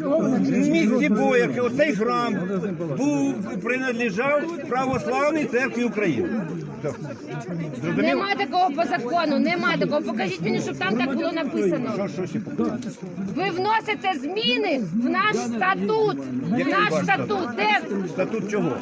В місті Боярки оцей храм був принадлежав православній церкві України. Нема такого по закону, нема такого. Покажіть мені, щоб там так було написано. Що, що ще? Ви вносите зміни в наш статут. В Який наш ваш статут. Де Статут чого?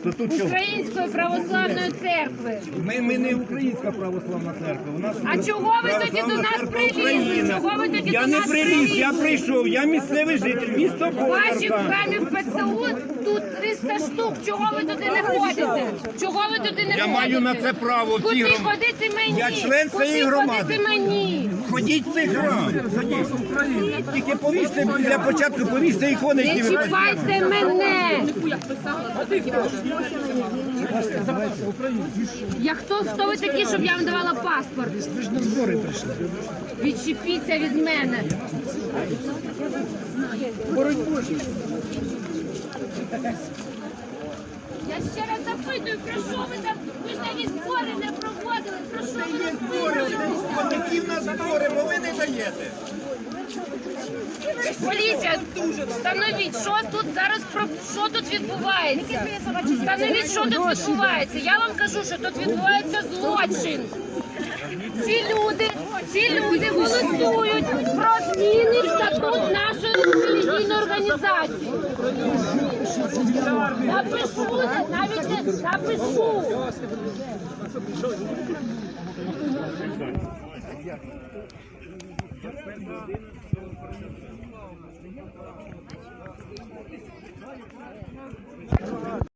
Статут чого? Української православної церкви. Ми, ми не українська православна церква. У нас А чого ви тоді до нас церква прилізли? Чого ви тоді Я до не нас приліз, прилізли? я прийшов, я місцевий житель, місто Ваших Боярка. храмів ПЦУ тут 300 штук. Чого ви туди не ходите? Чого ви туди не Я ходите? маю на це право в Куди ходити мені? Я член Куди цієї громади. ходити мені? Ходіть в цей храм. Тільки повісьте, для початку повісьте ікони, Не які ви чіпайте мене! Я хто, хто ви такі, щоб я вам давала паспорт? Ви ж на збори прийшли. Відчепіться від мене. Я ще раз запитую, про що ви там? Ви ж навіть збори не проводили. Про що ви розпитуєте? Які в нас збори, бо ви не даєте. Поліція, встановіть, що тут зараз про що тут відбувається. Встановіть, що тут відбувається. Я вам кажу, що тут відбувається злочин. Ці люди, ці люди голосують організації. Напишу, навіть не напишу. Thank you.